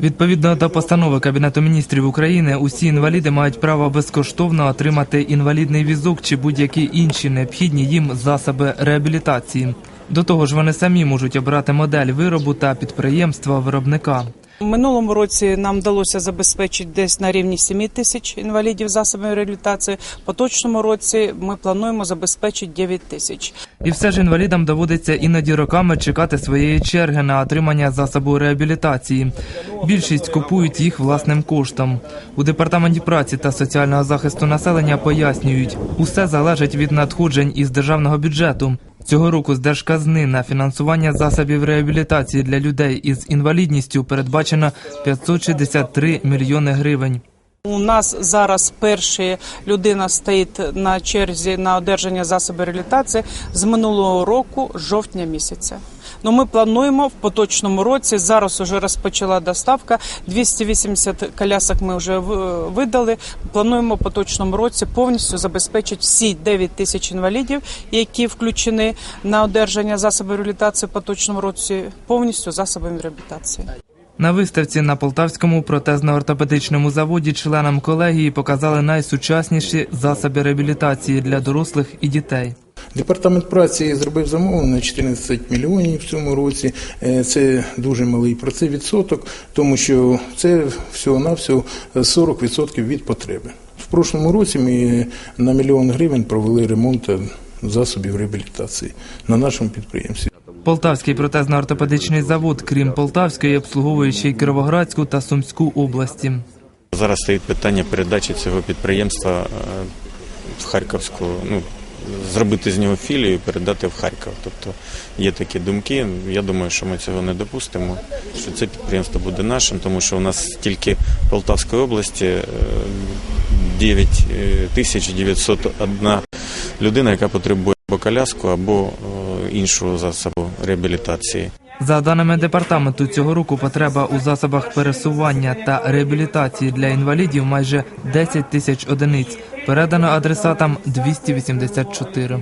Відповідно до постанови Кабінету міністрів України, усі інваліди мають право безкоштовно отримати інвалідний візок чи будь-які інші необхідні їм засоби реабілітації. До того ж, вони самі можуть обрати модель виробу та підприємства виробника. Минулому році нам вдалося забезпечити десь на рівні 7 тисяч інвалідів засобами реабілітації. Поточному році ми плануємо забезпечити 9 тисяч. І все ж інвалідам доводиться іноді роками чекати своєї черги на отримання засобу реабілітації. Більшість купують їх власним коштом. У департаменті праці та соціального захисту населення пояснюють, усе залежить від надходжень із державного бюджету. Цього року з держказни на фінансування засобів реабілітації для людей із інвалідністю передбачено 563 мільйони гривень. У нас зараз перша людина стоїть на черзі на одержання засобів реабілітації з минулого року, жовтня місяця. Ну, ми плануємо в поточному році. Зараз вже розпочала доставка. 280 колясок ми вже видали. Плануємо в поточному році повністю забезпечити всі 9 тисяч інвалідів, які включені на одержання засобів реабілітації в поточному році, повністю засобами реабілітації. На виставці на Полтавському протезно-ортопедичному заводі членам колегії показали найсучасніші засоби реабілітації для дорослих і дітей. Департамент праці зробив замовлення на 14 мільйонів в цьому році. Е, Це дуже малий про це відсоток, тому що це всього-навсього 40% від потреби. В прошлому році ми на мільйон гривень провели ремонт засобів реабілітації на нашому підприємстві. Полтавський протезно-ортопедичний завод, крім Полтавської, обслуговує ще й Кіровоградську та Сумську області. Зараз стоїть питання передачі цього підприємства е, в Харківську, ну, зробити з нього філію і передати в Харків. Тобто є такі думки. Я думаю, що ми цього не допустимо, що це підприємство буде нашим, тому що у нас тільки в Полтавській області е, 9 е, 901 людина, яка потребує або коляску, або е, іншого засобу реабілітації. За даними департаменту, цього року потреба у засобах пересування та реабілітації для інвалідів майже 10 тисяч одиниць. Передано адресатам 284.